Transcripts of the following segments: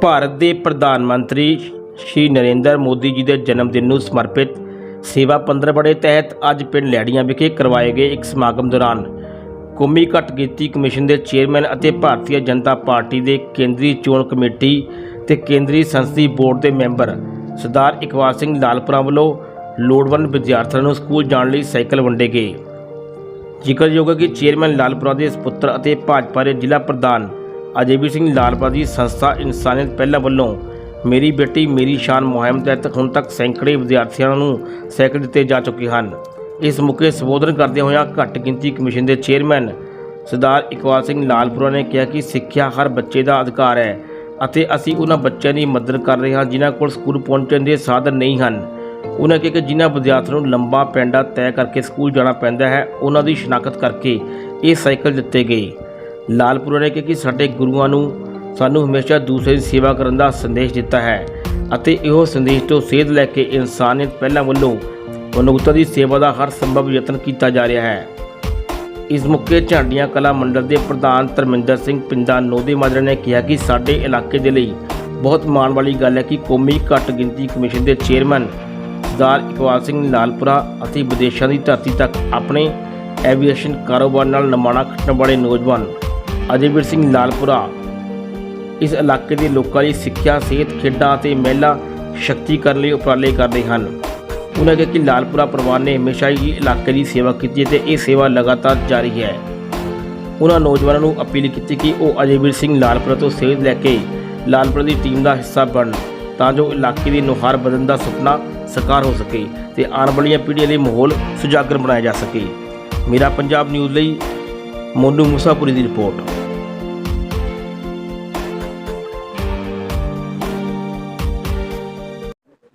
ਭਾਰਤ ਦੇ ਪ੍ਰਧਾਨ ਮੰਤਰੀ ਸ਼੍ਰੀ ਨਰਿੰਦਰ ਮੋਦੀ ਜੀ ਦੇ ਜਨਮ ਦਿਨ ਨੂੰ ਸਮਰਪਿਤ ਸੇਵਾ ਪੰਦਰਵੜੇ ਤਹਿਤ ਅੱਜ ਪਿੰਡ ਲੈੜੀਆਂ ਵਿਖੇ ਕਰਵਾਏ ਗਏ ਇੱਕ ਸਮਾਗਮ ਦੌਰਾਨ ਕੌਮੀ ਘੱਟ ਗਿਣਤੀ ਕਮਿਸ਼ਨ ਦੇ ਚੇਅਰਮੈਨ ਅਤੇ ਭਾਰਤੀ ਜਨਤਾ ਪਾਰਟੀ ਦੇ ਕੇਂਦਰੀ ਚੋਣ ਕਮੇਟੀ ਤੇ ਕੇਂਦਰੀ ਸੰਸਦੀ ਬੋਰਡ ਦੇ ਮੈਂਬਰ ਸਰਦਾਰ ਇਕਬਾਲ ਸਿੰਘ ਲਾਲਪੁਰਾ ਵੱਲੋਂ ਲੋੜਵੰਦ ਵਿਦਿਆਰਥੀਆਂ ਨੂੰ ਸਕੂਲ ਜਾਣ ਲਈ ਸਾਈਕਲ ਵੰਡੇ ਗਏ। ਜ਼ਿਕਰਯੋਗ ਹੈ ਕਿ ਚੇਅਰਮੈਨ ਲਾਲਪੁਰਾ ਦੇ ਸੁਪੁੱਤਰ ਅਤੇ ਭਾਜਪਾ ਦੇ ਜ਼ਿਲ੍ਹਾ ਪ੍ਰਧਾਨ ਅਜੇਬੀ ਸਿੰਘ ਲਾਲਪੁਰਾ ਦੀ ਸੰਸਥਾ ਇਨਸਾਨੀਅਤ ਪਹਿਲਾ ਵੱਲੋਂ ਮੇਰੀ ਬੇਟੀ, ਮੇਰੀ ਸ਼ਾਨ ਮੁਹਿੰਮ ਤਹਿਤ ਹੁਣ ਤੱਕ ਸੈਂਕੜੇ ਵਿਦਿਆਰਥੀਆਂ ਨੂੰ ਸਾਈਕਲ ਦਿੱਤੇ ਜਾ ਚੁੱਕੇ ਹਨ। ਇਸ ਮੌਕੇ ਸੰਬੋਧਨ ਕਰਦਿਆਂ ਹੋਇਆਂ ਘੱਟ ਗਿਣਤੀ ਕਮਿਸ਼ਨ ਦੇ ਚੇਅਰਮੈਨ ਸਰਦਾਰ ਇਕਬਾਲ ਸਿੰਘ ਲਾਲਪੁਰਾ ਨੇ ਕਿਹਾ ਕਿ ਸਿੱਖਿਆ ਹਰ ਬੱਚੇ ਦਾ ਅਧਿਕਾਰ ਹੈ ਅਤੇ ਅਸੀਂ ਉਹਨਾਂ ਬੱਚਿਆਂ ਦੀ ਮਦਦ ਕਰ ਰਹੇ ਹਾਂ ਜਿਨ੍ਹਾਂ ਕੋਲ ਸਕੂਲ ਪਹੁੰਚਣ ਦੇ ਸਾਧਨ ਨਹੀਂ ਹਨ। ਉਹਨਾਂ ਕਿਹਾ ਕਿ ਜਿਨ੍ਹਾਂ ਵਿਦਿਆਰਥੀਆਂ ਨੂੰ ਲੰਬਾ ਪੈਂਡਾ ਤੈਅ ਕਰਕੇ ਸਕੂਲ ਜਾਣਾ ਪੈਂਦਾ ਹੈ, ਉਹਨਾਂ ਦੀ ਸ਼ਨਾਖਤ ਕਰਕੇ ਇਹ ਸਾਈਕਲ ਦਿੱਤੇ ਗਏ। ਲਾਲਪੁਰਾ ਨੇ ਕਿਹਾ ਕਿ ਸਾਡੇ ਗੁਰੂਆਂ ਨੂੰ ਸਾਨੂੰ ਹਮੇਸ਼ਾ ਦੂਸਰੇ ਦੀ ਸੇਵਾ ਕਰਨ ਦਾ ਸੰਦੇਸ਼ ਦਿੱਤਾ ਹੈ ਅਤੇ ਇਹੋ ਸੰਦੇਸ਼ ਤੋਂ ਸੇਧ ਲੈ ਕੇ ਇਨਸਾਨੀਅਤ ਪਹਿਲਾਂ ਵੱਲੋਂ ਮਨੁੱਖਤਾ ਦੀ ਸੇਵਾ ਦਾ ਹਰ ਸੰਭਵ ਯਤਨ ਕੀਤਾ ਜਾ ਰਿਹਾ ਹੈ। ਇਸ ਮੌਕੇ ਝਾਂਡੀਆਂ ਕਲਾ ਮੰਡਲ ਦੇ ਪ੍ਰਧਾਨ ਧਰਮਿੰਦਰ ਸਿੰਘ ਪਿੰਡਾ ਨੋਦੇ ਮਾਜਰਾ ਨੇ ਕਿਹਾ ਕਿ ਸਾਡੇ ਇਲਾਕੇ ਦੇ ਲਈ ਬਹੁਤ ਮਾਣ ਵਾਲੀ ਗੱਲ ਹੈ ਕਿ ਕੌਮੀ ਘੱਟ ਗਿਣਤੀ ਕਮਿਸ਼ਨ ਦੇ ਚੇਅਰਮੈਨ ਸਰਦਾਰ ਇਕਬਾਲ ਸਿੰਘ ਲਾਲਪੁਰਾ ਅਤੇ ਵਿਦੇਸ਼ਾਂ ਦੀ ਧਰਤੀ ਤੱਕ ਆਪਣੇ ਐਵੀਏਸ਼ਨ ਕਾਰੋਬਾਰ ਨਾਲ ਨਮਾਣਾ ਖੱਟਣ ਵਾਲੇ ਨੌਜਵਾਨ ਅਜੇਵੀਰ ਸਿੰਘ ਲਾਲਪੁਰਾ। ਇਸ ਇਲਾਕੇ ਦੇ ਲੋਕਾਂ ਲਈ ਸਿੱਖਿਆ, ਸਿਹਤ, ਖੇਡਾਂ ਅਤੇ ਮਹਿਲਾ ਸ਼ਕਤੀਕਰਨ ਲਈ ਉਪਰਾਲੇ ਕਰਦੇ ਹਨ। ਉਹਨਾਂ ਕਿਹਾ ਕਿ ਲਾਲਪੁਰਾ ਪਰਿਵਾਰ ਨੇ ਹਮੇਸ਼ਾ ਹੀ ਇਲਾਕੇ ਦੀ ਸੇਵਾ ਕੀਤੀ ਅਤੇ ਇਹ ਸੇਵਾ ਲਗਾਤਾਰ ਜਾਰੀ ਹੈ। ਉਹਨਾਂ ਨੌਜਵਾਨਾਂ ਨੂੰ ਅਪੀਲ ਕੀਤੀ ਕਿ ਉਹ ਅਜੇਵੀਰ ਸਿੰਘ ਲਾਲਪੁਰਾ ਤੋਂ ਸੇਧ ਲੈ ਕੇ ਲਾਲਪੁਰਾ ਦੀ ਟੀਮ ਦਾ ਹਿੱਸਾ ਬਣਨ, ਤਾਂ ਜੋ ਇਲਾਕੇ ਦੀ ਨੁਹਾਰ ਬਦਲਣ ਦਾ ਸੁਪਨਾ ਸਾਕਾਰ ਹੋ ਸਕੇ ਤੇ ਆਉਣ ਵਾਲੀਆਂ ਪੀੜ੍ਹੀਆਂ ਲਈ ਮਾਹੌਲ ਸੁਜਾਗਰ ਬਣਾਇਆ ਜਾ ਸਕੇ। ਮੇਰਾ ਪੰਜਾਬ ਨਿਊਜ਼ ਲਈ ਮੋਨੂ ਮੂਸਾਪੁਰੀ ਦੀ ਰਿਪੋਰਟ।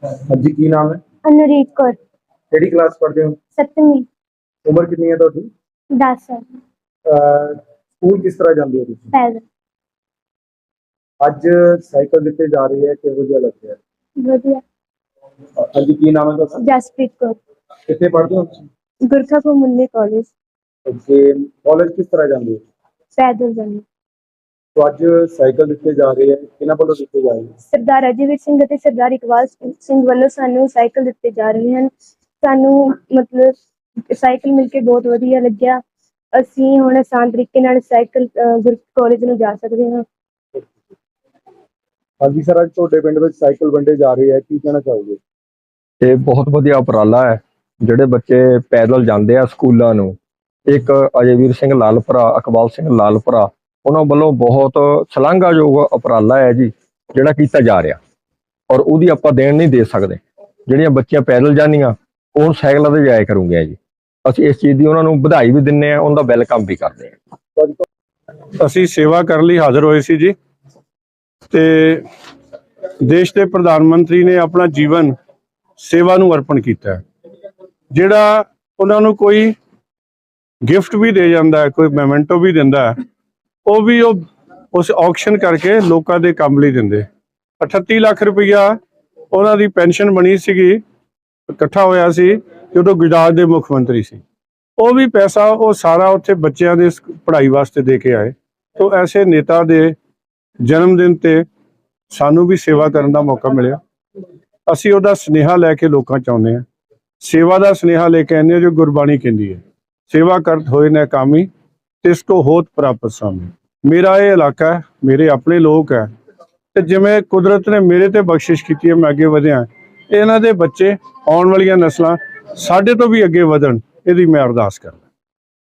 ਹਾਂਜੀ ਕੀ ਨਾਮ ਹੈ? ਅਨੁਰੀਤ ਕੌਰ। ਕਿਹੜੀ ਕਲਾਸ ਪੜ੍ਹਦੇ ਹੋ? ਸੱਤਵੀਂ। ਉਮਰ ਕਿੰਨੀ ਹੈ ਤੁਹਾਡੀ? 10 ਸਾਲ ਅਹ ਸਕੂਲ ਕਿਸ ਤਰ੍ਹਾਂ ਜਾਂਦੇ ਹੋ ਤੁਸੀਂ? ਪੈਦਲ। ਅੱਜ ਸਾਈਕਲ ਦਿੱਤੇ ਜਾ ਰਹੀ ਹੈ ਕਿਹੋ ਜਿਹਾ ਲੱਗਿਆ? ਵਧੀਆ। ਹਾਂਜੀ ਕੀ ਨਾਮ ਹੈ ਤੁਹਾਡਾ? ਜਸਪ੍ਰੀਤ ਕੌਰ। ਕਿੱਥੇ ਪੜ੍ਹਦੇ ਹੋ ਤੁਸੀਂ? ਗੁਰਖਾ ਕੌਮੁੰਨੀ ਕਾਲਜ। ਅੱਗੇ ਕਾਲਜ ਕਿਸ ਤਰ੍ਹਾਂ ਜਾਂਦੇ ਹੋ? ਪੈਦਲ ਜਾਂਦੇ। तो ਅੱਜ ਸਾਈਕਲ ਦਿੱਤੇ ਜਾ ਰਹੇ ਹੈ ਕਿਹਨਾਂ ਵੱਲੋਂ ਦਿੱਤੇ ਜਾ ਰਹੇ ਹੈ ਸਰਦਾਰ ਅਜੀਵਰ ਸਿੰਘ ਅਤੇ ਸਰਦਾਰ ਇਕਬਾਲ ਸਿੰਘ ਵੱਲੋਂ ਸਾਨੂੰ ਸਾਈਕਲ ਦਿੱਤੇ ਜਾ ਰਹੇ ਹਨ। ਸਾਨੂੰ ਮਤਲਬ ਸਾਈਕਲ ਮਿਲ ਕੇ ਬਹੁਤ ਵਧੀਆ ਲੱਗਿਆ। ਅਸੀਂ ਹੁਣ ਆਸਾਨ ਤਰੀਕੇ ਨਾਲ ਸਾਈਕਲ ਕਾਲਜ ਨੂੰ ਜਾ ਸਕਦੇ ਹਾਂ। ਹਾਂਜੀ ਸਰ ਅੱਜ ਤੁਹਾਡੇ ਪਿੰਡ ਵਿੱਚ ਸਾਈਕਲ ਵੰਡੇ ਜਾ ਰਹੇ ਹੈ ਕੀ ਕਹਿਣਾ ਚਾਹੋਗੇ? ਇਹ ਬਹੁਤ ਵਧੀਆ ਉਪਰਾਲਾ ਹੈ। ਜਿਹੜੇ ਬੱਚੇ ਪੈਦਲ ਜਾਂਦੇ ਆ ਸਕੂਲਾਂ ਨੂੰ ਇੱਕ ਅਜੇਵੀਰ ਸਿੰਘ ਲਾਲਪੁਰਾ ਇਕਬਾਲ ਸਿੰਘ ਲਾਲਪੁਰਾ ਉਹਨਾਂ ਵੱਲੋਂ ਬਹੁਤ ਸ਼ਲਾਘਾਯੋਗ ਉਪਰਾਲਾ ਹੈ ਜੀ, ਜਿਹੜਾ ਕੀਤਾ ਜਾ ਰਿਹਾ। ਔਰ ਉਹਦੀ ਆਪਾਂ ਦੇਣ ਨਹੀਂ ਦੇ ਸਕਦੇ। ਜਿਹੜੀਆਂ ਬੱਚੀਆਂ ਪੈਦਲ ਜਾਂਦੀਆਂ, ਉਹ ਸਾਈਕਲਾਂ ਤੇ ਜਾਇਆ ਕਰੂੰਗੀਆਂ ਜੀ। ਅਸੀਂ ਇਸ ਚੀਜ਼ ਦੀ ਉਹਨਾਂ ਨੂੰ ਵਧਾਈ ਵੀ ਦਿੰਨੇ ਆ ਉਹਨਾਂ ਦਾ ਵੈਲਕਮ ਵੀ ਕਰਦੇ ਆ ਅਸੀਂ ਸੇਵਾ ਕਰਨ ਲਈ ਹਾਜ਼ਰ ਹੋਏ ਸੀ ਜੀ। ਤੇ ਦੇਸ਼ ਦੇ ਪ੍ਰਧਾਨ ਮੰਤਰੀ ਨੇ ਆਪਣਾ ਜੀਵਨ ਸੇਵਾ ਨੂੰ ਅਰਪਣ ਕੀਤਾ ਜਿਹੜਾ ਉਹਨਾਂ ਨੂੰ ਕੋਈ ਗਿਫਟ ਵੀ ਦੇ ਜਾਂਦਾ ਕੋਈ ਮੈਮੈਂਟੋ ਵੀ ਦਿੰਦਾ ਉਹ ਵੀ ਉਹ ਉਸ ਆਕਸ਼ਨ ਕਰਕੇ ਲੋਕਾਂ ਦੇ ਕੰਮ ਲਈ ਦਿੰਦੇ। 38 ਲੱਖ ਰੁਪਈਆ ਉਹਨਾਂ ਦੀ ਪੈਨਸ਼ਨ ਬਣੀ ਸੀਗੀ, ਇਕੱਠਾ ਹੋਇਆ ਸੀ ਜਦੋਂ ਗੁਜਰਾਤ ਦੇ ਮੁੱਖ ਮੰਤਰੀ ਸੀ। ਉਹ ਵੀ ਪੈਸਾ ਉਹ ਸਾਰਾ ਉੱਥੇ ਬੱਚਿਆਂ ਦੇ ਪੜ੍ਹਾਈ ਵਾਸਤੇ ਦੇ ਕੇ ਆਏ। ਤੋਂ ਐਸੇ ਨੇਤਾ ਦੇ ਜਨਮ ਦਿਨ ਤੇ ਸਾਨੂੰ ਵੀ ਸੇਵਾ ਕਰਨ ਦਾ ਮੌਕਾ ਮਿਲਿਆ। ਅਸੀਂ ਉਹਦਾ ਸਨੇਹਾ ਲੈ ਕੇ ਲੋਕਾਂ ਚ ਆਉਂਦੇ ਹਾਂ। ਸੇਵਾ ਦਾ ਸਨੇਹਾ ਲੈ ਕੇ ਆਉਂਦੇ ਹਾਂ ਜੋ ਗੁਰਬਾਣੀ ਕਹਿੰਦੀ ਹੈ, ਸੇਵਾ ਕਰਤ ਹੋਏ ਨਾ ਕਾਮੀ ਤਿਸ ਕੋ ਹੋਤ ਪ੍ਰਾਪਤ ਸਾਮੀ ਮੇਰਾ ਇਹ ਇਲਾਕਾ ਹੈ, ਮੇਰੇ ਆਪਣੇ ਲੋਕ ਹੈ। ਤੇ ਜਿਵੇਂ ਕੁਦਰਤ ਨੇ ਮੇਰੇ ਤੇ ਬਖਸ਼ਿਸ਼ ਕੀਤੀ ਹੈ, ਮੈਂ ਅੱਗੇ ਵਧਿਆ। ਇਹਨਾਂ ਦੇ ਬੱਚੇ ਆਉਣ ਵਾਲੀਆਂ ਨਸਲਾਂ ਸਾਡੇ ਤੋਂ ਵੀ ਅੱਗੇ ਵਧਣ, ਇਹਦੀ ਮੈਂ ਅਰਦਾਸ ਕਰਾਂ।